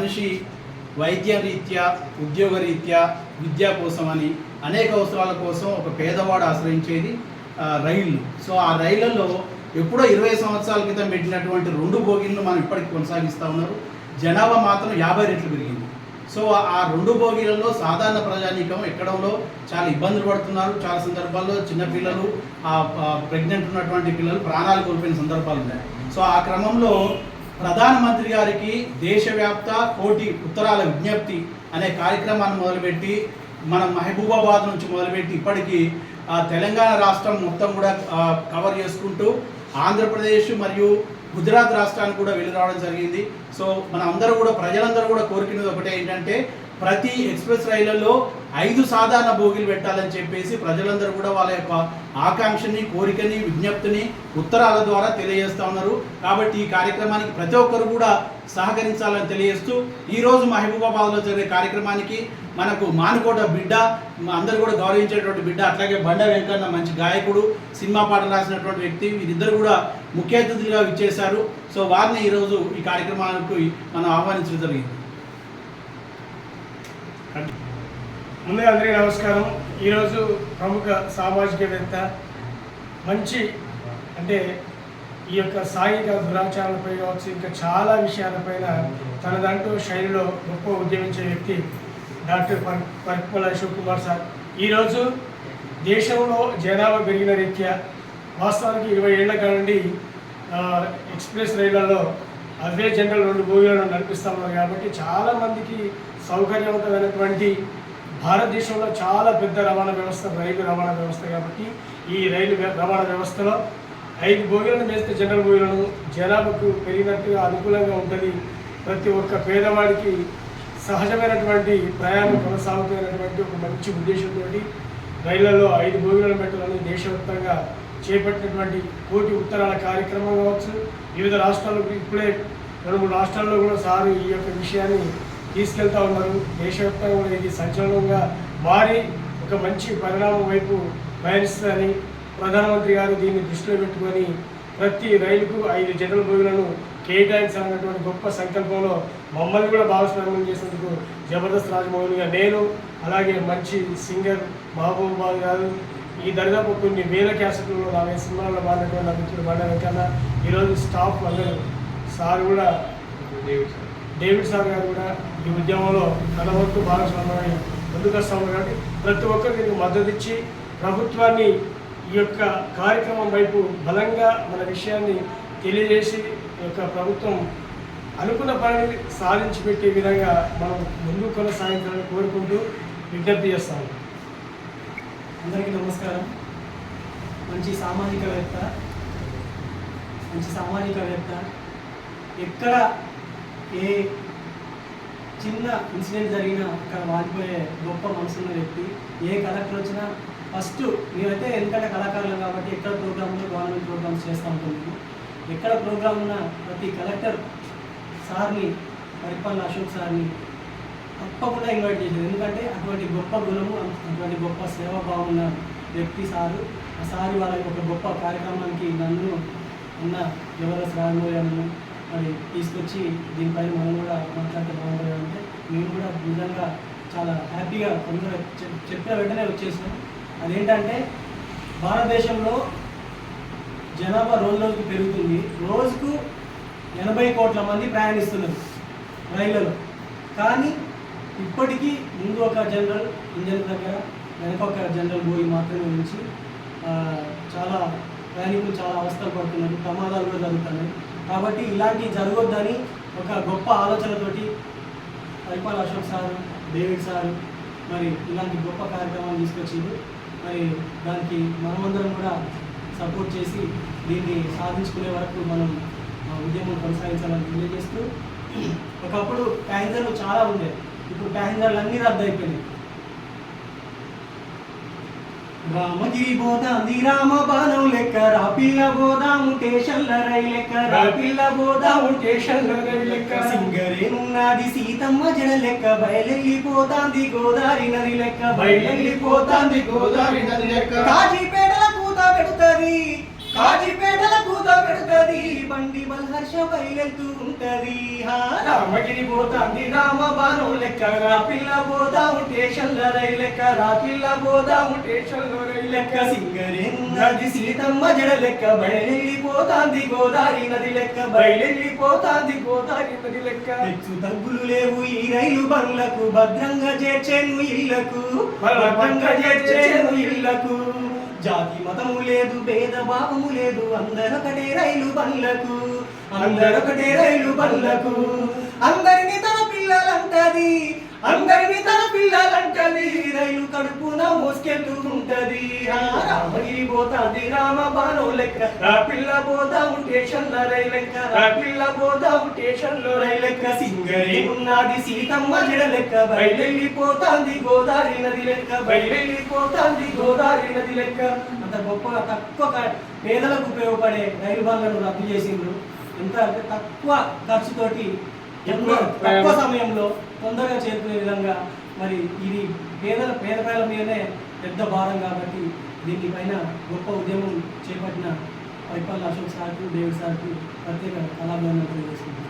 మనిషి వైద్య రీత్యా ఉద్యోగ రీత్యా విద్య కోసమని అనేక అవసరాల కోసం ఒక పేదవాడు ఆశ్రయించేది రైళ్ళు. సో ఆ రైళ్ళలో ఎప్పుడో ఇరవై సంవత్సరాల క్రితం పెట్టినటువంటి రెండు బోగీలను మనం ఇప్పటికి కొనసాగిస్తూ ఉన్నారు. జనాభా మాత్రం యాభై రెట్లు పెరిగింది. సో ఆ రెండు బోగీలలో సాధారణ ప్రజానీకం ఎక్కడంలో చాలా ఇబ్బందులు పడుతున్నారు. చాలా సందర్భాల్లో చిన్నపిల్లలు ఆ ప్రెగ్నెంట్ ఉన్నటువంటి పిల్లలు ప్రాణాలు కోల్పోయిన సందర్భాలు ఉన్నాయి. సో ఆ క్రమంలో ప్రధానమంత్రి గారికి దేశవ్యాప్త కోటి ఉత్తరాల విజ్ఞప్తి అనే కార్యక్రమాన్ని మొదలుపెట్టి మన మహబూబాబాద్ నుంచి మొదలుపెట్టి ఇప్పటికీ ఆ, తెలంగాణ రాష్ట్రం మొత్తం కూడా కవర్ చేసుకుంటూ ఆంధ్రప్రదేశ్ మరియు గుజరాత్ రాష్ట్రానికి కూడా వెళ్ళి రావడం జరిగింది. సో మన అందరూ కూడా ప్రజలందరూ కూడా కోరుకునేది ఒకటే ఏంటంటే ప్రతి ఎక్స్ప్రెస్ రైళ్ళలో ఐదు సాధారణ బోగిలు పెట్టాలని చెప్పేసి ప్రజలందరూ కూడా వాళ్ళ యొక్క ఆకాంక్షని కోరికని విజ్ఞప్తిని ఉత్తరాల ద్వారా తెలియజేస్తూ ఉన్నారు. కాబట్టి ఈ కార్యక్రమానికి ప్రతి ఒక్కరు కూడా సహకరించాలని తెలియజేస్తూ ఈరోజు మహబూబాబాద్లో జరిగే కార్యక్రమానికి మనకు మానుకోట బిడ్డ అందరూ కూడా గౌరవించేటువంటి బిడ్డ అట్లాగే బండ వెంకన్న మంచి గాయకుడు సినిమా పాటలు రాసినటువంటి వ్యక్తి వీరిద్దరు కూడా ముఖ్య అతిథులుగా ఇచ్చేశారు సో వారిని ఈరోజు ఈ కార్యక్రమానికి మనం ఆహ్వానించడం జరిగింది. ముందుగా అందరికీ నమస్కారం. ఈరోజు ప్రముఖ సామాజికవేత్త మంచి అంటే ఈ యొక్క సాంఘిక దురాచారాలపై కావచ్చు ఇంకా చాలా విషయాలపైన తనదంటూ శైలిలో గొప్ప ఉద్యమించే వ్యక్తి డాక్టర్ పర్ పరిపల అశోక్ కుమార్ సార్. ఈరోజు దేశంలో జనాభా పెరిగిన రీత్యా వాస్తవానికి ఇరవై ఏళ్ళ నుండి ఎక్స్ప్రెస్ రైళ్ళలో అవే జనరల్ రెండు భూములను నడిపిస్తా ఉన్నారు కాబట్టి చాలామందికి సౌకర్యవంతమైనటువంటి భారతదేశంలో చాలా పెద్ద రవాణా వ్యవస్థ రైలు రవాణా వ్యవస్థ కాబట్టి ఈ రైలు రవాణా వ్యవస్థలో ఐదు భోగిలను వేస్తే జనరల్ భోగిలను జనాభాకు పెరిగినట్టుగా అనుకూలంగా ఉంటుంది ప్రతి ఒక్క పేదవాడికి సహజమైనటువంటి ప్రయాణం కొనసాగుతున్నటువంటి ఒక మంచి ఉద్దేశంతో రైళ్ళలో ఐదు భోగిలను పెట్టాలని దేశవ్యాప్తంగా చేపట్టినటువంటి కోటి ఉత్తరాల కార్యక్రమం కావచ్చు. వివిధ రాష్ట్రాలకు ఇప్పుడే రెండు మూడు రాష్ట్రాల్లో కూడా సారు ఈ యొక్క విషయాన్ని తీసుకెళ్తా ఉన్నారు. దేశవ్యాప్తంగా కూడా ఇది సంచలనంగా మారి ఒక మంచి పరిణామం వైపు పయనిస్తుందని ప్రధానమంత్రి గారు దీన్ని దృష్టిలో పెట్టుకొని ప్రతి రైలుకు ఐదు జనరల్ భోగులను కేటాయించాలన్నటువంటి గొప్ప సంకల్పంలో మమ్మల్ని కూడా భాగస్వామ్యం చేసినందుకు జబర్దస్త్ రాజమౌళిగా నేను అలాగే మంచి సింగర్ మహబూబాబు గారు ఈ దరిదాపు కొన్ని వేల క్యాసెట్లు నాలుగు సినిమాల్లో పాడినటువంటి నా మిత్రుడు బండ వెంకన్న ఈరోజు స్టాఫ్ అందరూ సార్ కూడా డేవిడ్ సార్ గారు కూడా ఈ ఉద్యమంలో తన వంతు భాగస్వామ్యమై ముందుకు కాబట్టి ప్రతి ఒక్కరికి దీనికి మద్దతు ఇచ్చి ప్రభుత్వాన్ని ఈ యొక్క కార్యక్రమం వైపు బలంగా మన విషయాన్ని తెలియజేసి ఈ యొక్క ప్రభుత్వం అనుకున్న పనిని సాధించి పెట్టే విధంగా మనం ముందు కొనసాగించాలని కోరుకుంటూ విజ్ఞప్తి చేస్తాము అందరికీ నమస్కారం. మంచి సామాజికవేత్త మంచి సామాజికవేత్త ఎక్కడ ఏ చిన్న ఇన్సిడెంట్ జరిగినా అక్కడ వాడిపోయే గొప్ప మనసున్న వ్యక్తి ఏ కలెక్టర్ వచ్చినా ఫస్ట్ మేమైతే ఎందుకంటే కళాకారులు కాబట్టి ఎక్కడ ప్రోగ్రాంలు గవర్నమెంట్ ప్రోగ్రామ్స్ చేస్తూ ఉంటుంది ఎక్కడ ప్రోగ్రామ్ ఉన్నా ప్రతి కలెక్టర్ సార్ని పరిపాలన అశోక్ సార్ని తప్పకుండా ఇన్వైట్ చేసేది. ఎందుకంటే అటువంటి గొప్ప గుణము అటువంటి గొప్ప సేవాభావం ఉన్న వ్యక్తి సారు. ఆ సారి వాళ్ళ ఒక గొప్ప కార్యక్రమానికి నన్ను ఉన్న ఎవరస్ రాజమోయాలను మరి తీసుకొచ్చి దీనిపైన మనం కూడా మాట్లాడితే బాగుంటుంది అంటే మేము కూడా నిజంగా చాలా హ్యాపీగా కొందరు చెప్- చెప్పిన వెంటనే వచ్చేసాం అదేంటంటే భారతదేశంలో జనాభా రోజు రోజుకు పెరుగుతుంది. రోజుకు ఎనభై కోట్ల మంది ప్రయాణిస్తున్నారు రైళ్ళలో. కానీ ఇప్పటికీ ముందు ఒక జనరల్ ఇంజన్ దగ్గర వెనక ఒక జనరల్ బోయి మాత్రమే ఉంచి చాలా ప్రయాణికులు చాలా అవస్థలు పడుతున్నారు. ప్రమాదాలు కూడా జరుగుతున్నాయి. కాబట్టి ఇలాంటి జరగొద్దని ఒక గొప్ప ఆలోచనతోటి పరిపాల అశోక్ సార్ డేవిడ్ సార్ మరి ఇలాంటి గొప్ప కార్యక్రమాలు తీసుకొచ్చింది మరి దానికి మనమందరం కూడా సపోర్ట్ చేసి దీన్ని సాధించుకునే వరకు మనం ఆ, ఉద్యమం కొనసాగించాలని తెలియజేస్తూ ఒకప్పుడు ప్యాసింజర్లు చాలా ఉండే. ఇప్పుడు ప్యాసింజర్లు అన్నీ రద్దు అయిపోయినాయి రామగిరి బోదాంది రామ బాణం లెక్క రాపిల్ల బోదాము స్టేషన్ల రై లెక్క రాపిల్ల బోదాము స్టేషన్ల రై లెక్క. సింగరేనున్నది సీతమ్మ జడ లెక్క బయలెళ్ళిపోతాంది గోదావరి నది లెక్క. బయలెళ్ళిపోతాంది గోదావరి నది లెక్క. కాజీపేటల కూత పెడుతది కాజీపేటల కూత పెడుతది బండి మల్హర్ష బయలుతూ ఉంటది. రామగిరి పోతాంది రామ బాణం లెక్క. రా పిల్ల పోదాము స్టేషన్ల రైలు లెక్క. రా పిల్ల పోదాము స్టేషన్లో రైలు లెక్క. సింగరేన్నది సీతమ్మ జడ లెక్క. బయలెళ్ళిపోతాంది గోదావరి నది లెక్క. బయలెళ్ళిపోతాంది గోదావరి నది లెక్క. హెచ్చు తగ్గులు లేవు ఈ రైలు బండ్లకు. భద్రంగా చేర్చేను ఇళ్ళకు. భద్రంగా చేర్చేను ఇళ్ళకు. జాతి మతము లేదు భేద భావము లేదు. అందరొకటే రైలు బండ్లకు అందరొకటే రైలు బండ్లకు. అందరిని తన పిల్లలంటది. అందరిని తన పిల్లలంటది రైలు కడుపున మోసుకెళ్తూ ఉంటది ఆ రామగిరి పోతాది రామ బాను లెక్క. రా పిల్ల పోతా స్టేషన్ల రైలు రైలెక్క రా పిల్ల పోతా స్టేషన్లో రైలు రైలెక్క లెక్క. సింగరే ఉన్నది సీతమ్మ జడ లెక్క. గోదావరి నది లెక్క. బయలెళ్ళిపోతాంది గోదావరి నది లెక్క. అంత గొప్పగా తక్కువ పేదలకు ఉపయోగపడే రైలు బండ్లను రద్దు చేసిండ్రు. ఎంత అంటే తక్కువ ఖర్చుతోటి ఎంతో తక్కువ సమయంలో తొందరగా చేరుకునే విధంగా మరి ఇది పేదల పేద ప్రజల మీదనే పెద్ద భారం కాబట్టి దీనిపైన గొప్ప ఉద్యమం చేపట్టిన పైపల్లి అశోక్ సార్కు డేవిడ్ సార్కు ప్రత్యేక కళాభివందనలు తెలియజేస్తున్నాను.